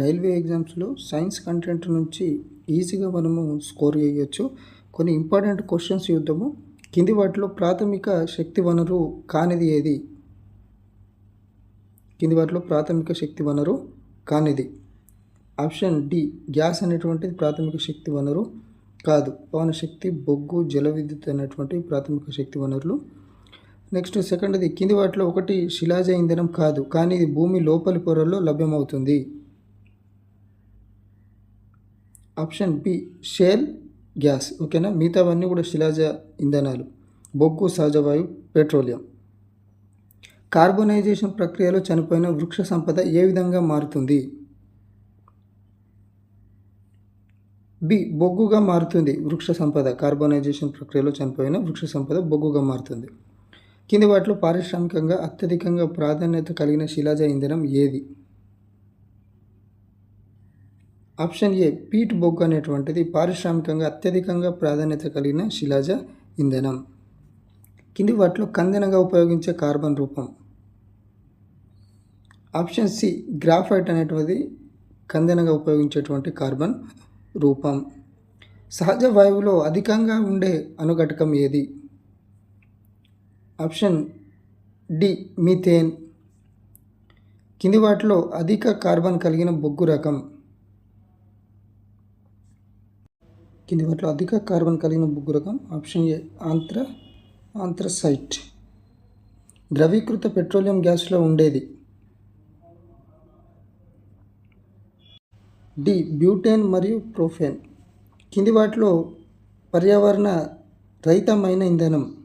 Railway ఎగ్జామ్స్లో science content నుంచి ఈజీగా మనము స్కోర్ చేయొచ్చు. కొన్ని ఇంపార్టెంట్ క్వశ్చన్స్ చూద్దాము. కింది వాటిలో ప్రాథమిక శక్తి వనరు కానిది ఏది? కింది వాటిలో ప్రాథమిక శక్తి వనరు కానిది. ఆప్షన్ డి గ్యాస్ అనేటువంటిది ప్రాథమిక శక్తి వనరు కాదు. పవన శక్తి బొగ్గు జల విద్యుత్ అనేటువంటి ప్రాథమిక శక్తి వనరులు. నెక్స్ట్ సెకండ్ది కింది వాటిలో ఒకటి శిలాజ ఇంధనం కాదు. కానీ ఇది భూమి లోపలి పొరల్లో లభ్యమవుతుంది. Option B shale gas. ఓకేనా? మిగతావన్నీ కూడా శిలాజ ఇంధనాలు. బొగ్గు సహజవాయు పెట్రోలియం. కార్బోనైజేషన్ ప్రక్రియలో చనిపోయిన వృక్ష సంపద ఏ విధంగా మారుతుంది? బి బొగ్గుగా మారుతుంది వృక్ష సంపద. కార్బోనైజేషన్ ప్రక్రియలో చనిపోయిన వృక్ష సంపద బొగ్గుగా మారుతుంది. కింది వాటిలో పారిశ్రామికంగా అత్యధికంగా ప్రాధాన్యత కలిగిన శిలాజ ఇంధనం ఏది? ఆప్షన్ ఏ పీట్ బొగ్గు అనేటువంటిది పారిశ్రామికంగా అత్యధికంగా ప్రాధాన్యత కలిగిన శిలాజ ఇంధనం. కింది వాటిలో కందెనగా ఉపయోగించే కార్బన్ రూపం. ఆప్షన్ సి గ్రాఫైట్ అనేటువంటిది కందెనగా ఉపయోగించేటువంటి కార్బన్ రూపం. సహజ వాయువులో అధికంగా ఉండే అనుఘటకం ఏది? Option D methane. కింది వాటిలో అధిక కార్బన్ కలిగిన బొగ్గు రకం. కింది వాటిలో అధిక కార్బన్ కలిగిన బొగ్గు రకం ఆప్షన్ ఏ ఆంత్ర ఆంథ్రసైట్ ద్రవీకృత పెట్రోలియం గ్యాస్లో ఉండేది. డి బ్యూటేన్ మరియు ప్రోఫేన్. కింది వాటిలో పర్యావరణ రహితమైన ఇంధనం.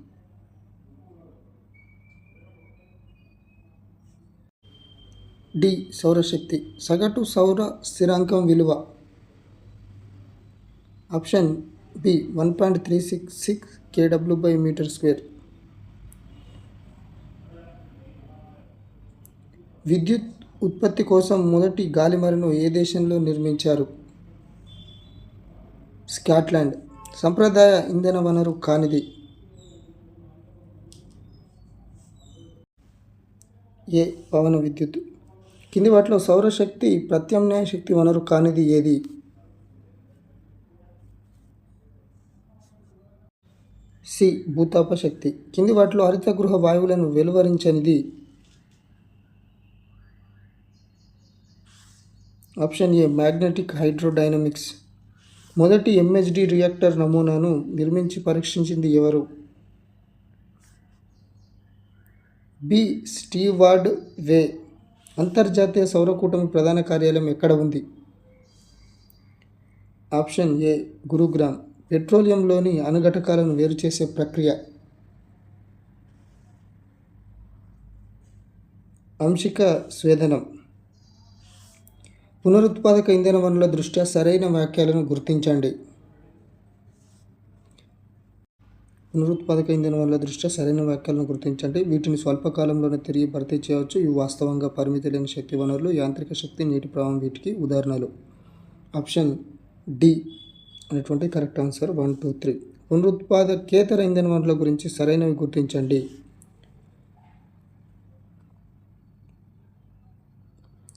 డి సౌరశక్తి. సగటు సౌర స్థిరాంకం విలువ. Option B one point three six six K W by metre square. విద్యుత్ ఉత్పత్తి కోసం మొదటి గాలిమరను ఏ దేశంలో నిర్మించారు? స్కాట్లాండ్. సంప్రదాయ ఇంధన వనరు కానిది. ఏ పవన విద్యుత్. కింది వాటిలో సౌరశక్తి ప్రత్యామ్నాయ శక్తి వనరు కానిది ఏది? సి భూతాప శక్తి కింది వాటిలో హరిత గృహ వాయువులను వెలువరించనిది. Option A magnetic hydrodynamics. మొదటి ఎంహెచ్డి రియాక్టర్ నమూనాను నిర్మించి పరీక్షించింది ఎవరు? బి. Steward way. అంతర్జాతీయ సౌరకూటమి ప్రధాన కార్యాలయం ఎక్కడ ఉంది? Option A Gurugram. పెట్రోలియంలోని అనుఘటకాలను వేరు చేసే ప్రక్రియ. అంశిక స్వేదనం. పునరుత్పాదక ఇంధన వనరుల దృష్ట్యా సరైన వాక్యాలను గుర్తించండి. పునరుత్పాదక ఇంధన వనరుల దృష్ట్యా సరైన వాక్యాలను గుర్తించండి. వీటిని స్వల్పకాలంలోనే తిరిగి భర్తీ చేయవచ్చు. ఇవి వాస్తవంగా పరిమితి లేని శక్తి వనరులు యాంత్రిక శక్తి నీటి ప్రవాహం వీటికి ఉదాహరణలు. Option D. అనేటువంటి correct answer one two three. పునరుత్పాదకేతర ఇంధన వనరుల గురించి సరైనవి గుర్తించండి.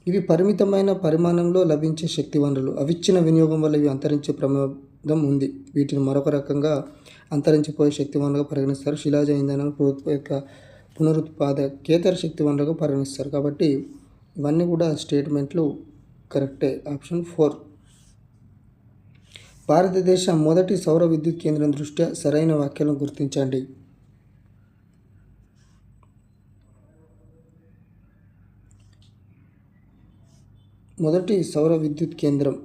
ఇవి పరిమితమైన పరిమాణంలో లభించే శక్తి వనరులు. అవిచ్చిన వినియోగం వల్ల ఇవి అంతరించే ప్రమాదం ఉంది. వీటిని మరొక రకంగా అంతరించిపోయే శక్తి వనరుగా పరిగణిస్తారు. శిలాజ ఇంధనం యొక్క పునరుత్పాదకేతర శక్తి వనరుగా పరిగణిస్తారు. కాబట్టి ఇవన్నీ కూడా స్టేట్మెంట్లు కరెక్టే. Option four. భారతదేశ మొదటి సౌర విద్యుత్ కేంద్రం దృష్ట్యా సరైన వ్యాఖ్యలను గుర్తించండి. మొదటి సౌర విద్యుత్ కేంద్రం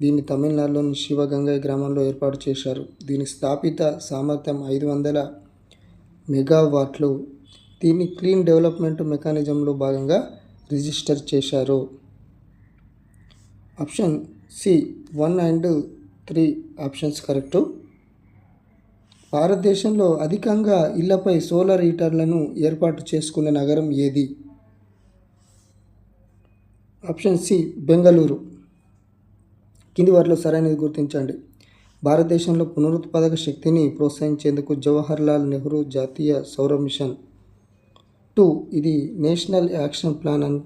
దీన్ని తమిళనాడులోని శివగంగై గ్రామంలో ఏర్పాటు చేశారు. దీని స్థాపిత సామర్థ్యం ఐదు వందల మెగావాట్లు. దీన్ని క్లీన్ డెవలప్మెంట్ మెకానిజంలో భాగంగా రిజిస్టర్ చేశారు. Option C one and three options correct. భారతదేశంలో అధికంగా ఇళ్ళపై సోలార్ హీటర్లను ఏర్పాటు చేసుకున్న నగరం ఏది? Option C Bengaluru. కింది వారిలో సరైనది గుర్తించండి. భారతదేశంలో పునరుత్పాదక శక్తిని ప్రోత్సహించేందుకు జవహర్లాల్ నెహ్రూ జాతీయ సౌర మిషన్. టూ ఇది national action plan and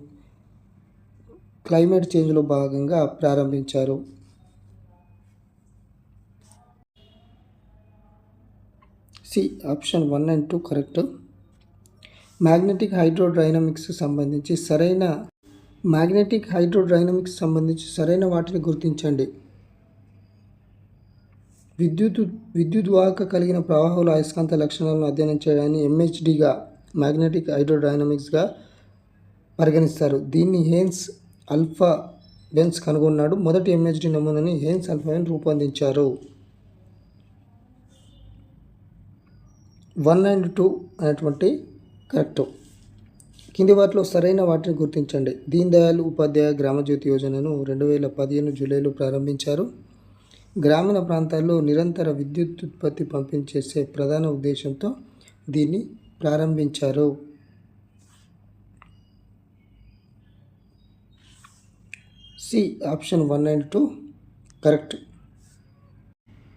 climate చేంజ్లో భాగంగా ప్రారంభించారు. C option one and two correct. Magnetic hydrodynamics సంబంధించి సరైన మ్యాగ్నెటిక్ హైడ్రోడైనమిక్స్ సంబంధించి సరైన వాటిని గుర్తించండి. విద్యుత్ విద్యుత్ వాహక కలిగిన ప్రవాహాలు అయస్కాంత లక్షణాలను అధ్యయనం చేయడాన్ని ఎంహెచ్డిగా మ్యాగ్నెటిక్ హైడ్రోడైనమిక్స్గా పరిగణిస్తారు. దీన్ని హేన్స్ అల్ఫా బెన్స్ కనుగొన్నాడు. మొదటి ఎంహెచ్డి నమూనాని హేన్స్ అల్ఫాబెన్ రూపొందించారు. వన్ అండ్ టూ అనేటువంటి కరెక్ట్. కింది వాటిలో సరైన వాటిని గుర్తించండి. దీన్ దయాళ్ ఉపాధ్యాయ గ్రామజ్యోతి యోజనను రెండు వేల పదిహేను జూలైలో ప్రారంభించారు. గ్రామీణ ప్రాంతాల్లో నిరంతర విద్యుత్ ఉత్పత్తి పంపించేసే ప్రధాన ఉద్దేశంతో దీన్ని ప్రారంభించారు. C option one and two correct.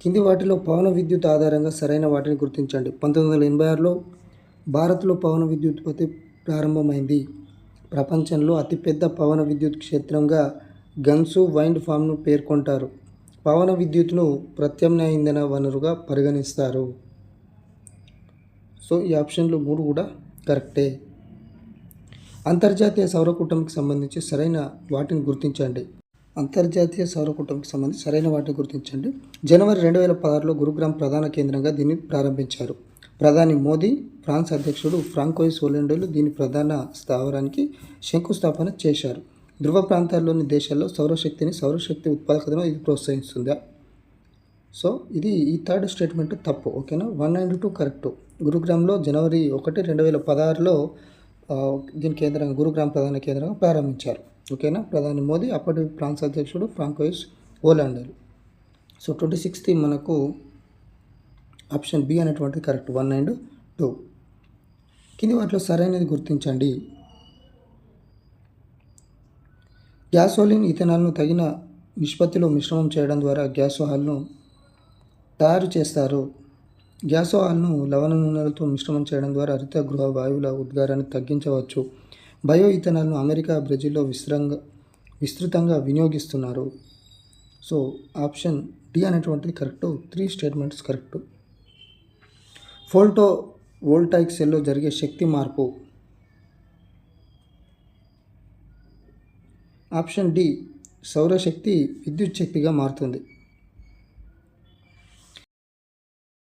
కింది వాటిలో పవన విద్యుత్ ఆధారంగా సరైన వాటిని గుర్తించండి. పంతొమ్మిది వందల ఎనభై ఆరులో భారత్లో పవన విద్యుత్ ఉత్పత్తి ప్రారంభమైంది. ప్రపంచంలో అతిపెద్ద పవన విద్యుత్ క్షేత్రంగా గన్సు వైండ్ ఫామ్ను పేర్కొంటారు. పవన విద్యుత్ను ప్రత్యామ్నాయ ఇంధన వనరుగా పరిగణిస్తారు. సో ఈ ఆప్షన్లు మూడు కూడా కరెక్టే. అంతర్జాతీయ సౌర కూటమికి సంబంధించి సరైన వాటిని గుర్తించండి. అంతర్జాతీయ సౌర కూటమికి సంబంధించి సరైన వాటిని గుర్తించండి. జనవరి రెండు వేల పదహారులో గురుగ్రామ్ ప్రధాన కేంద్రంగా దీన్ని ప్రారంభించారు. ప్రధాని మోదీ ఫ్రాన్స్ అధ్యక్షుడు ఫ్రాంకోయిస్ ఒలెండోలు దీని ప్రధాన స్థావరానికి శంకుస్థాపన చేశారు. ధృవ ప్రాంతాల్లోని దేశాల్లో సౌరశక్తిని సౌరశక్తి ఉత్పాదకతను ఇది ప్రోత్సహిస్తుందా? సో ఇది ఈ థర్డ్ స్టేట్మెంట్ తప్పు ఓకేనా? One and two correct. గురుగ్రామ్లో జనవరి ఒకటి రెండు వేల పదహారులో దీని కేంద్రంగా గురుగ్రామ్ ప్రధాన కేంద్రంగా ప్రారంభించారు. ఓకేనా? ప్రధాని మోదీ అప్పటి ఫ్రాన్స్ అధ్యక్షుడు Francois Hollande. So twenty sixth మనకు ఆప్షన్ బి అనేటువంటిది కరెక్ట్. One and two. కింది వాటిలో సరైనది గుర్తించండి. గ్యాసోలిన్ ఇథనాల్ను తగిన నిష్పత్తిలో మిశ్రమం చేయడం ద్వారా గ్యాసోహాల్ను తయారు చేస్తారు. గ్యాసోహాల్ను లవణ నూనెలతో మిశ్రమం చేయడం ద్వారా హరిత గృహ వాయువుల ఉద్గారాన్ని తగ్గించవచ్చు. బయో ఇథనాల్ను అమెరికా బ్రెజిల్లో విస్తృతంగా విస్తృతంగా వినియోగిస్తున్నారు. సో ఆప్షన్ డి అనేటువంటిది correct three statements correct. Photovoltaic సెల్లో జరిగే శక్తి మార్పు. ఆప్షన్ డి సౌరశక్తి విద్యుత్ శక్తిగా మారుతుంది.